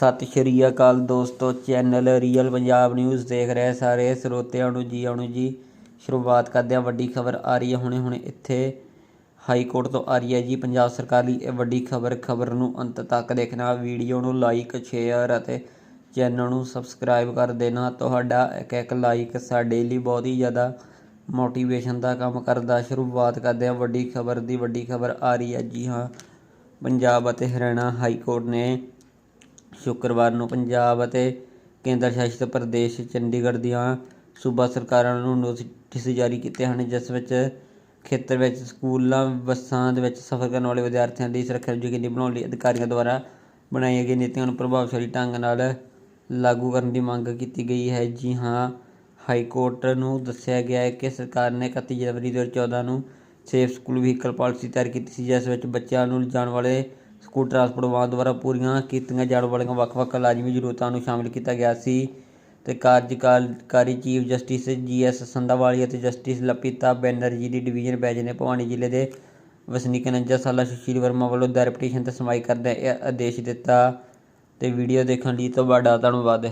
ਸਤਿ ਸ਼੍ਰੀ ਅਕਾਲ ਦੋਸਤੋ, channel real Punjab news ਦੇਖ ਰਹੇ ਸਾਰੇ ਸਰੋਤਿਆਂ ਨੂੰ ਜੀ ਆਉਣ ਜੀ। ਸ਼ੁਰੂਆਤ ਕਰਦੇ ਹਾਂ, ਵੱਡੀ ਖਬਰ ਆ ਰਹੀ ਹੈ ਹੁਣੇ ਹੁਣੇ ਇੱਥੇ। ਹਾਈ ਕੋਰਟ ਤੋਂ ਆ ਰਹੀ ਹੈ ਜੀ, ਪੰਜਾਬ ਸਰਕਾਰ ਲਈ ਇਹ ਵੱਡੀ ਖਬਰ ਖਬਰ ਨੂੰ ਅੰਤ ਤੱਕ ਦੇਖਣਾ, ਵੀਡੀਓ ਨੂੰ ਲਾਈਕ ਸ਼ੇਅਰ ਅਤੇ ਚੈਨਲ ਨੂੰ ਸਬਸਕ੍ਰਾਈਬ ਕਰ ਦੇਣਾ। ਤੁਹਾਡਾ ਇੱਕ ਇੱਕ ਲਾਈਕ ਸਾਡੇ ਲਈ ਬਹੁਤ ਹੀ ਜ਼ਿਆਦਾ ਮੋਟੀਵੇਸ਼ਨ ਦਾ ਕੰਮ ਕਰਦਾ। ਸ਼ੁਰੂਆਤ ਕਰਦੇ ਹਾਂ, ਵੱਡੀ ਖਬਰ ਦੀ ਵੱਡੀ ਖਬਰ ਆ ਰਹੀ ਹੈ ਜੀ, ਹਾਂ। ਪੰਜਾਬ ਅਤੇ ਹਰਿਆਣਾ ਹਾਈ ਕੋਰਟ ਨੇ ਸ਼ੁੱਕਰਵਾਰ ਨੂੰ ਪੰਜਾਬ ਅਤੇ ਕੇਂਦਰ ਸ਼ਾਸਿਤ ਪ੍ਰਦੇਸ਼ ਚੰਡੀਗੜ੍ਹ ਦੀਆਂ ਸੂਬਾ ਸਰਕਾਰਾਂ ਨੂੰ ਨੋਟਿਸ ਜਾਰੀ ਕੀਤੇ ਹਨ, ਜਿਸ ਵਿੱਚ ਖੇਤਰ ਵਿੱਚ ਸਕੂਲਾਂ, ਬੱਸਾਂ ਦੇ ਵਿੱਚ ਸਫ਼ਰ ਕਰਨ ਵਾਲੇ ਵਿਦਿਆਰਥੀਆਂ ਦੀ ਸੁਰੱਖਿਆ ਯਕੀਨੀ ਬਣਾਉਣ ਲਈ ਅਧਿਕਾਰੀਆਂ ਦੁਆਰਾ ਬਣਾਈਆਂ ਗਈਆਂ ਨੀਤੀਆਂ ਨੂੰ ਪ੍ਰਭਾਵਸ਼ਾਲੀ ਢੰਗ ਨਾਲ ਲਾਗੂ ਕਰਨ ਦੀ ਮੰਗ ਕੀਤੀ ਗਈ ਹੈ। ਜੀ ਹਾਂ, ਹਾਈ ਕੋਰਟ ਨੂੰ ਦੱਸਿਆ ਗਿਆ ਹੈ ਕਿ ਸਰਕਾਰ ਨੇ 31 ਜਨਵਰੀ 2014 ਨੂੰ ਸੇਫ ਸਕੂਲ ਵਹੀਕਲ ਪਾਲਿਸੀ ਤਿਆਰ ਕੀਤੀ ਸੀ, ਜਿਸ ਵਿੱਚ ਬੱਚਿਆਂ ਨੂੰ ਲਿਜਾਣ ਵਾਲੇ ਸਕੂਲ ਟਰਾਂਸਪੋਰਟ ਵਾਹਨ ਦੁਆਰਾ ਪੂਰੀਆਂ ਕੀਤੀਆਂ ਜਾਣ ਵਾਲੀਆਂ ਵੱਖ-ਵੱਖ ਲਾਜ਼ਮੀ ਜ਼ਰੂਰਤਾਂ ਨੂੰ ਸ਼ਾਮਿਲ ਕੀਤਾ ਗਿਆ ਸੀ ਤੇ ਕਾਰਜਕਾਰੀ chief justice G S Sandhawalia ਅਤੇ ਜਸਟਿਸ ਲਪਿਤਾ ਬੈਨਰਜੀ ਦੀ ਡਿਵੀਜ਼ਨ ਬੈਂਚ ਨੇ ਭਵਾਨੀ ਜ਼ਿਲ੍ਹੇ ਦੇ ਵਸਨੀਕ 49 ਸਾਲਾ ਸੁਸ਼ੀਲ ਵਰਮਾ ਵੱਲੋਂ ਦਾਇਰ ਪਟੀਸ਼ਨ ਤੇ ਸੁਣਵਾਈ ਕਰਦਿਆਂ ਇਹ ਆਦੇਸ਼ ਦਿੱਤਾ ਤੇ ਵੀਡੀਓ ਦੇਖਣ ਲਈ ਤੁਹਾਡਾ ਧੰਨਵਾਦ।